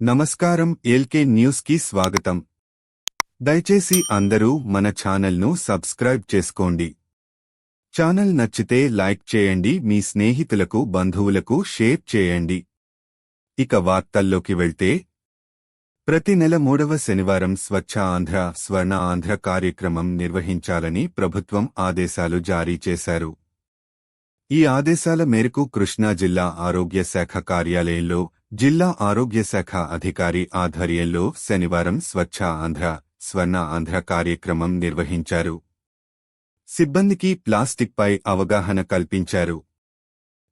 నమస్కారం ఎల్కే న్యూస్కి స్వాగతం. దయచేసి అందరూ మన ఛానల్ను సబ్స్క్రైబ్ చేసుకోండి. ఛానల్ నచ్చితే లైక్ చేయండి మీ స్నేహితులకు బంధువులకు షేర్ చేయండి. ఇక వార్తల్లోకి వెళ్తే ప్రతి నెల మూడవ శనివారం స్వచ్ఛ ఆంధ్ర స్వర్ణ ఆంధ్ర కార్యక్రమం నిర్వహించాలని ప్రభుత్వం ఆదేశాలు జారీ చేశారు. ఈ ఆదేశాల మేరకు కృష్ణా జిల్లా ఆరోగ్య శాఖ కార్యాలయంలో జిల్లా ఆరోగ్య శాఖ అధికారి ఆధ్వర్యంలో శనివారం స్వచ్ఛ ఆంధ్ర స్వర్ణ ఆంధ్ర కార్యక్రమం నిర్వహించారు. సిబ్బందికి ప్లాస్టిక్పై అవగాహన కల్పించారు.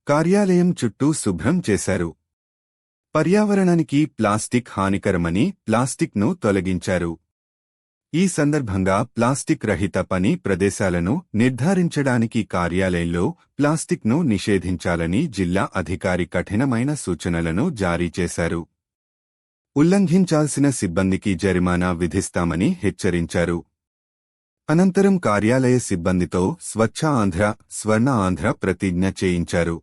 కార్యాలయం చుట్టూ శుభ్రం చేశారు. పర్యావరణానికి ప్లాస్టిక్ హానికరమని ప్లాస్టిక్ను తొలగించారు. ఈ సందర్భంగా ప్లాస్టిక్ రహిత పని ప్రదేశాలను నిర్ధారించడానికి కార్యాలయంలో ప్లాస్టిక్ను నిషేధించాలని జిల్లా అధికారి కఠినమైన సూచనలను జారీ చేశారు. ఉల్లంఘించాల్సిన సిబ్బందికి జరిమానా విధిస్తామని హెచ్చరించారు. అనంతరం కార్యాలయ సిబ్బందితో స్వచ్ఛ ఆంధ్ర స్వర్ణ ఆంధ్ర ప్రతిజ్ఞ చేయించారు.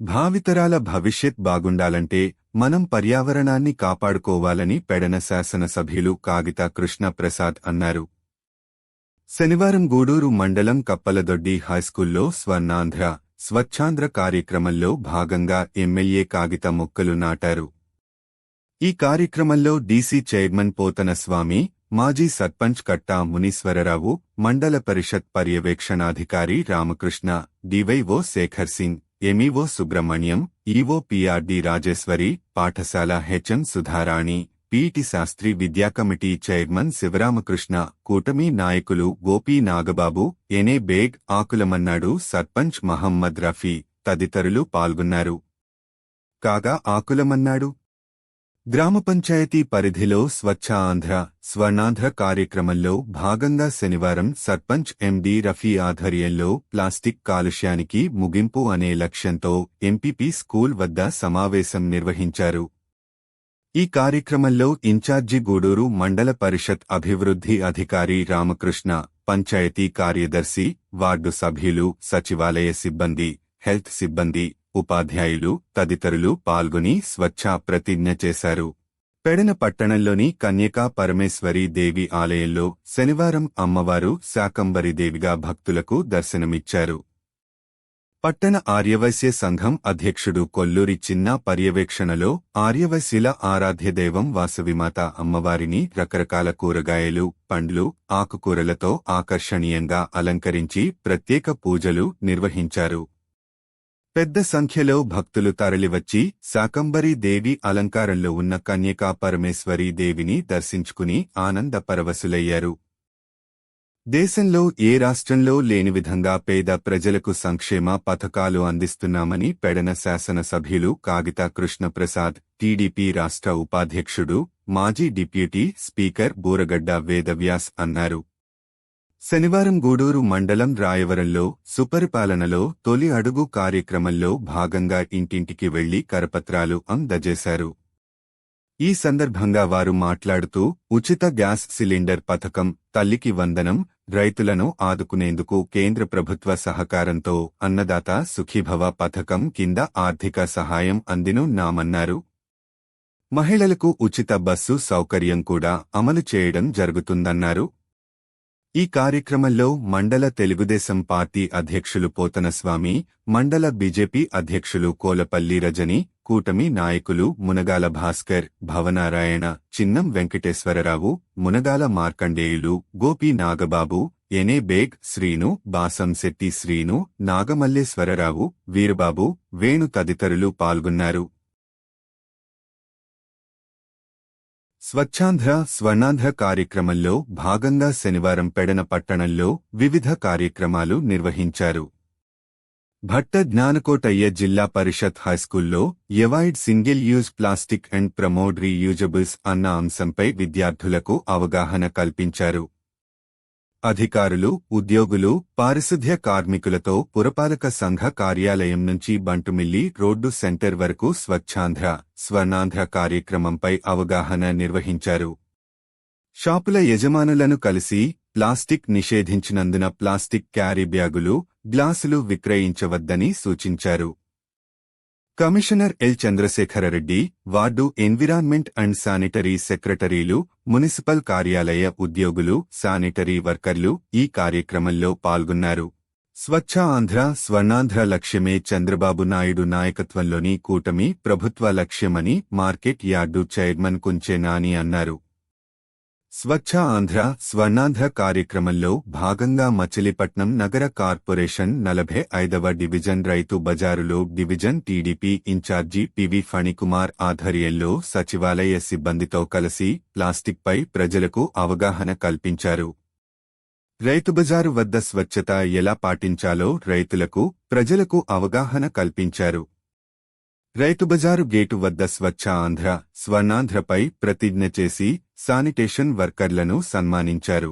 భావితరాల భవిష్యత్ బాగుండాలంటే మనం పర్యావరణాన్ని కాపాడుకోవాలని పెడన శాసనసభ్యులు కాగిత కృష్ణ ప్రసాద్ అన్నారు. శనివారం గూడూరు మండలం కప్పలదొడ్డి హైస్కూల్లో స్వర్ణాంధ్ర స్వచ్ఛాంధ్ర కార్యక్రమంలో భాగంగా ఎమ్మెల్యే కాగిత మొక్కలు నాటారు. ఈ కార్యక్రమంలో డీసీ చైర్మన్ పోతన స్వామి మాజీ సర్పంచ్ కట్టా మునీశ్వరరావు మండల పరిషత్ పర్యవేక్షణాధికారి Ramakrishna DYO Shekhar Singh MEO Subrahmanyam EO PRD Rajeswari పాఠశాల హెచ్ఎం సుధారాణి పీటి శాస్త్రి విద్యా కమిటీ చైర్మన్ శివరామకృష్ణ కూటమి నాయకులు గోపీ నాగబాబు ఎనే బేగ్ ఆకులమన్నాడు సర్పంచ్ మహమ్మద్ రఫీ తదితరులు పాల్గొన్నారు. కాగా ఆకులమన్నాడు? గ్రామ పంచాయతీ పరిధిలో స్వచ్ఛ ఆంధ్ర స్వర్ణాంధ్ర కార్యక్రమంలో భాగంగా శనివారం సర్పంచ్ ఎండి రఫీ ఆధ్వర్యంలో ప్లాస్టిక్ కాలుష్యానికి ముగింపు అనే లక్ష్యంతో ఎంపీపీ స్కూల్ వద్ద సమావేశం నిర్వహించారు. ఈ కార్యక్రమంలో ఇన్ఛార్జి గూడూరు మండల పరిషత్ అభివృద్ధి అధికారి రామకృష్ణ పంచాయతీ కార్యదర్శి వార్డు సభ్యులు సచివాలయ సిబ్బంది హెల్త్ సిబ్బంది ఉపాధ్యాయులు తదితరులు పాల్గొని స్వచ్ఛ ప్రతిజ్ఞ చేశారు. పెడన పట్టణంలోని కన్యకా పరమేశ్వరి దేవి ఆలయంలో శనివారం అమ్మవారు శాకంబరిదేవిగా భక్తులకు దర్శనమిచ్చారు. పట్టణ ఆర్యవైశ్య సంఘం అధ్యక్షుడు కొల్లూరి చిన్న పర్యవేక్షణలో ఆర్యవైశ్యుల ఆరాధ్యదైవం వాసవిమాత అమ్మవారిని రకరకాల కూరగాయలు పండ్లు ఆకుకూరలతో ఆకర్షణీయంగా అలంకరించి ప్రత్యేక పూజలు నిర్వహించారు. పెద్ద సంఖ్యలో భక్తులు తరలివచ్చి శాకంబరీ దేవి అలంకారంలో ఉన్న కన్యకా పరమేశ్వరీ దేవిని దర్శించుకుని ఆనంద పరవశులయ్యారు. దేశంలో ఏ రాష్ట్రంలో లేని విధంగా పేద ప్రజలకు సంక్షేమ పథకాలు అందిస్తున్నామని పెడన శాసనసభ్యులు కాగిత కృష్ణప్రసాద్ టీడీపీ రాష్ట్ర ఉపాధ్యక్షుడు మాజీ డిప్యూటీ స్పీకర్ బూరగడ్డ వేదవ్యాస్ అన్నారు. శనివారం గూడూరు మండలం రాయవరంలో సుపరిపాలనలో తొలి అడుగు కార్యక్రమంలో భాగంగా ఇంటింటికి వెళ్ళి కరపత్రాలు అందజేశారు. ఈ సందర్భంగా వారు మాట్లాడుతూ ఉచిత గ్యాస్ సిలిండర్ పథకం తల్లికి వందనం రైతులను ఆదుకునేందుకు కేంద్ర ప్రభుత్వ సహకారంతో అన్నదాత సుఖీభవ పథకం కింద ఆర్థిక సహాయం అందిను నామన్నారు. మహిళలకు ఉచిత బస్సు సౌకర్యం కూడా అమలు చేయడం జరుగుతుందన్నారు. ఈ కార్యక్రమంలో మండల తెలుగుదేశం పార్టీ అధ్యక్షులు పోతనస్వామి మండల బీజేపీ అధ్యక్షులు కోలపల్లి రజని కూటమి నాయకులు మునగాల భాస్కర్ భవనారాయణ చిన్నం వెంకటేశ్వరరావు మునగాల మార్కండేయులు గోపి నాగబాబు ఎనే బేగ్ శ్రీను బాసంశెట్టి శ్రీను నాగమల్లేశ్వరరావు వీరబాబు వేణు తదితరులు పాల్గొన్నారు. స్వచ్ఛాంధ్ర స్వర్ణాంధ్ర కార్యక్రమంలో భాగంగా శనివారం పెడన పట్టణంలో వివిధ కార్యక్రమాలు నిర్వహించారు. భట్ట జ్ఞానకోటయ్య జిల్లా పరిషత్ హైస్కూల్లో avoid single use plastic and promote reusables అన్న అంశంపై విద్యార్థులకు అవగాహన కల్పించారు. అధికారులు ఉద్యోగులు పారిశుధ్య కార్మికులతో పురపాలక సంఘ కార్యాలయం నుంచి బంటుమిల్లి రోడ్డు సెంటర్ వరకు స్వచ్ఛాంధ్ర స్వర్ణాంధ్ర కార్యక్రమంపై అవగాహన నిర్వహించారు. షాపుల యజమానులను కలిసి ప్లాస్టిక్ నిషేధించినందున ప్లాస్టిక్ క్యారీ బ్యాగులు గ్లాసులు విక్రయించవద్దని సూచించారు. Commissioner L. Chandrasekhara Reddy ward environment and sanitary సెక్రటరీలు మున్సిపల్ కార్యాలయ ఉద్యోగులు శానిటరీ వర్కర్లు ఈ కార్యక్రమంలో పాల్గొన్నారు. స్వచ్ఛ ఆంధ్ర స్వర్ణాంధ్ర లక్ష్యమే చంద్రబాబు నాయుడు నాయకత్వంలోని కూటమి ప్రభుత్వ లక్ష్యమని market yard chairman Kunche Nani అన్నారు. స్వచ్ఛ ఆంధ్ర స్వర్ణాంధ్ర కార్యక్రమంలో భాగంగా మచిలీపట్నం నగర కార్పొరేషన్ నలభై ఐదవ డివిజన్ రైతు బజారులో division TDP incharge PV Phanikumar ఆధ్వర్యంలో సచివాలయ సిబ్బందితో కలిసి ప్లాస్టిక్పై ప్రజలకు అవగాహన కల్పించారు. రైతు బజారు వద్ద స్వచ్ఛత ఎలా పాటించాలో రైతులకు ప్రజలకు అవగాహన కల్పించారు. రైతుబజారు గేటు వద్ద స్వచ్ఛ ఆంధ్ర స్వర్ణాంధ్రపై ప్రతిజ్ఞ చేసి శానిటేషన్ వర్కర్లను సన్మానించారు.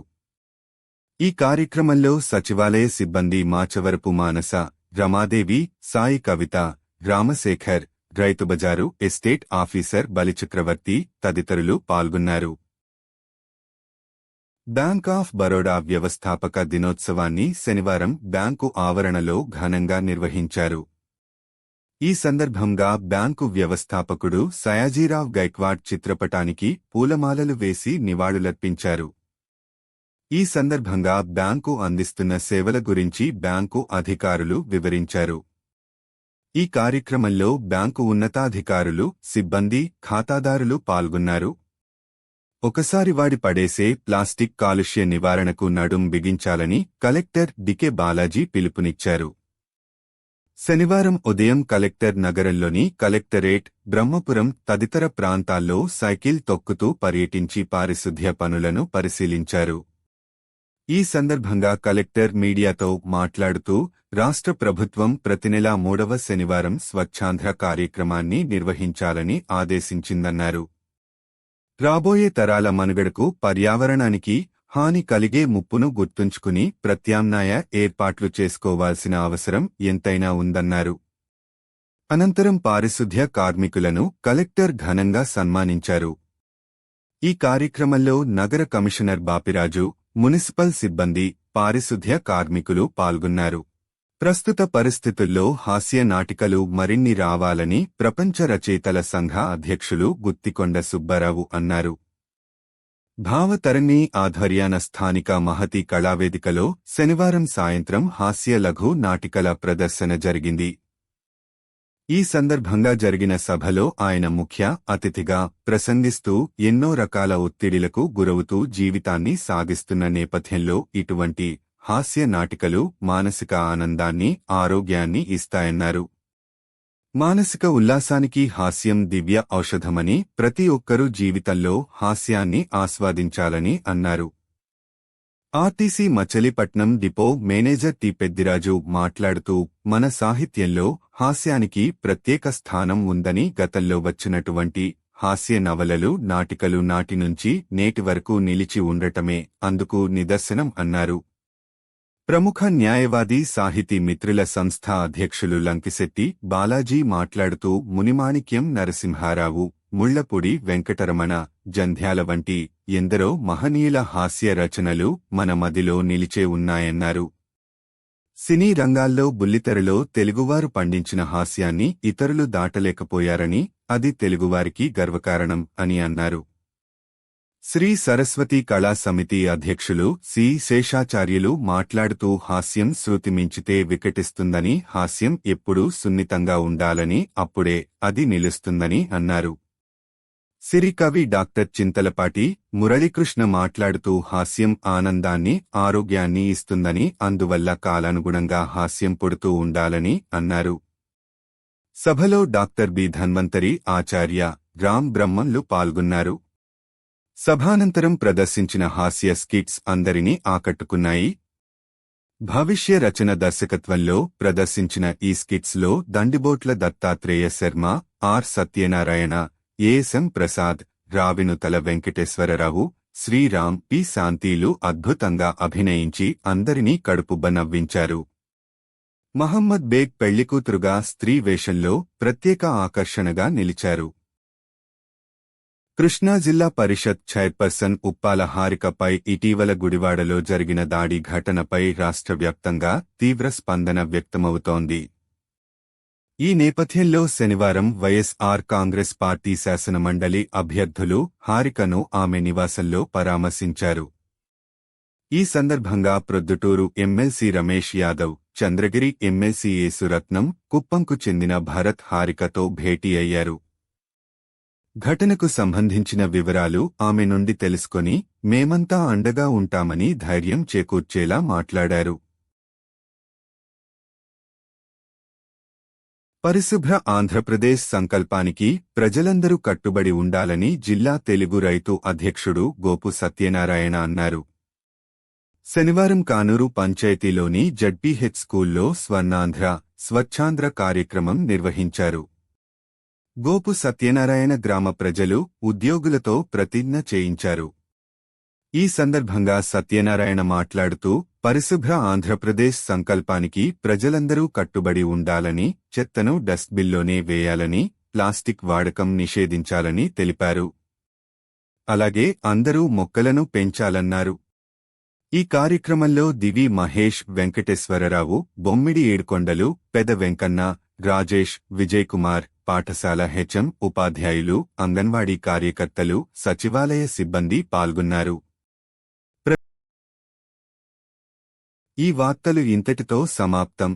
ఈ కార్యక్రమంలో సచివాలయ సిబ్బంది మాచవరపు మానస రమాదేవి సాయి కవిత రామశేఖర్ రైతుబజారు ఎస్టేట్ ఆఫీసర్ బలిచక్రవర్తి తదితరులు పాల్గొన్నారు. బ్యాంక్ ఆఫ్ బరోడా వ్యవస్థాపక దినోత్సవాన్ని శనివారం బ్యాంకు ఆవరణలో ఘనంగా నిర్వహించారు. ఈ సందర్భంగా బ్యాంకు వ్యవస్థాపకుడు సయాజీరావ్ గైక్వాడ్ చిత్రపటానికి పూలమాలలు వేసి నివాళులర్పించారు. ఈ సందర్భంగా బ్యాంకు అందిస్తున్న సేవల గురించి బ్యాంకు అధికారులు వివరించారు. ఈ కార్యక్రమంలో బ్యాంకు ఉన్నతాధికారులు సిబ్బంది ఖాతాదారులు పాల్గొన్నారు. ఒకసారి వాడి పడేసే ప్లాస్టిక్ కాలుష్య నివారణకు నడుం బిగించాలని కలెక్టర్ డికే బాలాజీ పిలుపునిచ్చారు. శనివారం ఉదయం కలెక్టర్ నగరంలోని కలెక్టరేట్ బ్రహ్మపురం తదితర ప్రాంతాల్లో సైకిల్ తొక్కుతూ పర్యటించి పారిశుద్ధ్య పనులను పరిశీలించారు. ఈ సందర్భంగా కలెక్టర్ మీడియాతో మాట్లాడుతూ రాష్ట్ర ప్రభుత్వం ప్రతి నెలా మూడవ శనివారం స్వచ్ఛాంధ్ర కార్యక్రమాన్ని నిర్వహించాలని ఆదేశించిందన్నారు. రాబోయే తరాల మనుగడకు పర్యావరణానికి హాని కలిగే ముప్పును గుర్తుంచుకుని ప్రత్యామ్నాయ ఏర్పాట్లు చేసుకోవాల్సిన అవసరం ఎంతైనా ఉందన్నారు. అనంతరం పారిశుద్ధ్య కార్మికులను కలెక్టర్ ఘనంగా సన్మానించారు. ఈ కార్యక్రమంలో నగర కమిషనర్ బాపిరాజు మున్సిపల్ సిబ్బంది పారిశుద్ధ్య కార్మికులు పాల్గొన్నారు. ప్రస్తుత పరిస్థితుల్లో హాస్య నాటికలు మరిన్ని రావాలని ప్రపంచ రచయితల సంఘ అధ్యక్షులు గుత్తికొండ సుబ్బారావు అన్నారు. భావతరణి ఆధ్వర్యాన స్థానిక మహతి కళావేదికలో శనివారం సాయంత్రం హాస్య లఘు నాటికల ప్రదర్శన జరిగింది. ఈ సందర్భంగా జరిగిన సభలో ఆయన ముఖ్య అతిథిగా ప్రసంగిస్తూ ఎన్నో రకాల ఒత్తిడిలకు గురవుతూ జీవితాన్ని సాగిస్తున్న నేపథ్యంలో ఇటువంటి హాస్య నాటికలు మానసిక ఆనందాన్ని ఆరోగ్యాన్ని ఇస్తాయన్నారు. మానసిక ఉల్లాసానికి హాస్యం దివ్య ఔషధమని ప్రతి ఒక్కరూ జీవితంలో హాస్యాన్ని ఆస్వాదించాలని అన్నారు. RTC Machilipatnam depot manager T Peddiraju మాట్లాడుతూ మన సాహిత్యంలో హాస్యానికి ప్రత్యేక స్థానం ఉందని గతంలో వచ్చినటువంటి హాస్య నవలలు నాటికలు నాటి నుంచి నేటి వరకు నిలిచి ఉండటమే అందుకు నిదర్శనం అన్నారు. ప్రముఖ న్యాయవాది సాహితీ మిత్రుల సంస్థ అధ్యక్షులు లంకిశెట్టి బాలాజీ మాట్లాడుతూ మునిమాణిక్యం నరసింహారావు ముళ్ళపూడి వెంకటరమణ జంధ్యాల వంటి ఎందరో మహనీయుల హాస్య రచనలు మన మదిలో నిలిచే ఉన్నాయన్నారు. సినీ రంగాల్లో బుల్లితెరలో తెలుగువారు పండించిన హాస్యాన్ని ఇతరులు దాటలేకపోయారని అది తెలుగువారికి గర్వకారణం అని అన్నారు. శ్రీ సరస్వతి కళా సమితి అధ్యక్షులు సి. శేషాచార్యులు మాట్లాడుతూ హాస్యం శృతి మించితే వికటిస్తుందని హాస్యం ఎప్పుడూ సున్నితంగా ఉండాలని అప్పుడే అది నిలుస్తుందని అన్నారు. సిరికవి డాక్టర్ చింతలపాటి మురళీకృష్ణ మాట్లాడుతూ హాస్యం ఆనందాన్ని ఆరోగ్యాన్ని ఇస్తుందని అందువల్ల కాలానుగుణంగా హాస్యం పుడుతూ ఉండాలని అన్నారు. సభలో డాక్టర్ బి. ధన్వంతరి ఆచార్య రామ్ బ్రహ్మంలు పాల్గొన్నారు. సభానంతరం ప్రదర్శించిన హాస్య స్కిట్స్ అందరినీ ఆకట్టుకున్నాయి. భవిష్య రచన దర్శకత్వంలో ప్రదర్శించిన ఈ స్కిట్స్లో Dandibotla Dattatreya Sharma R Satyanarayana ASM Prasad Ravinuthala Venkateswararao Sriram P శాంతిలు అద్భుతంగా అభినయించి అందరినీ కడుపుబ్బ నవ్వించారు. మహమ్మద్ బేగ్ పెళ్ళికూతురుగా స్త్రీ వేషంలో ప్రత్యేక ఆకర్షణగా నిలిచారు. కృష్ణా జిల్లా పరిషత్ చైర్పర్సన్ ఉప్పాల హారికపై ఇటీవల గుడివాడలో జరిగిన దాడి ఘటనపై రాష్ట్ర వ్యాప్తంగా తీవ్ర స్పందన వ్యక్తమవుతోంది. ఈ నేపథ్యంలో శనివారం వైఎస్ఆర్ కాంగ్రెస్ పార్టీ శాసనమండలి అభ్యర్థులు హారికను ఆమె నివాసంలో పరామర్శించారు. ఈ సందర్భంగా ప్రొద్దుటూరు ఎమ్మెల్సీ రమేష్ యాదవ్ చంద్రగిరి ఎమ్మెల్సీ యేసురత్నం కుప్పంకు చెందిన భరత్ హారికతో భేటీ అయ్యారు. ఘటనకు సంబంధించిన వివరాలు ఆమె నుండి తెలుసుకొని మేమంతా అండగా ఉంటామని ధైర్యం చేకూర్చేలా మాట్లాడారు. పరిశుభ్ర ఆంధ్రప్రదేశ్ సంకల్పానికి ప్రజలందరూ కట్టుబడి ఉండాలని జిల్లా తెలుగు రైతు అధ్యక్షుడు గోపు సత్యనారాయణ అన్నారు. శనివారం కానూరు పంచాయతీలోని జడ్పీహెచ్ స్కూల్లో స్వర్ణాంధ్ర స్వచ్ఛాంధ్ర కార్యక్రమం నిర్వహించారు. గోపు సత్యనారాయణ గ్రామ ప్రజలు ఉద్యోగులతో ప్రతిజ్ఞ చేయించారు. ఈ సందర్భంగా సత్యనారాయణ మాట్లాడుతూ పరిశుభ్ర ఆంధ్రప్రదేశ్ సంకల్పానికి ప్రజలందరూ కట్టుబడి ఉండాలని చెత్తను డస్ట్బిన్లోనే వేయాలని ప్లాస్టిక్ వాడకం నిషేధించాలని తెలిపారు. అలాగే అందరూ మొక్కలను పెంచాలన్నారు. ఈ కార్యక్రమంలో దివి మహేష్ వెంకటేశ్వరరావు బొమ్మిడి ఏడుకొండలు పెద వెంకన్న రాజేష్ విజయ్ కుమార్ పాఠశాల హెచ్ఎం ఉపాధ్యాయులు అంగన్వాడీ కార్యకర్తలు సచివాలయ సిబ్బంది పాల్గొన్నారు. ఈ వార్తలు ఇంతటితో సమాప్తం.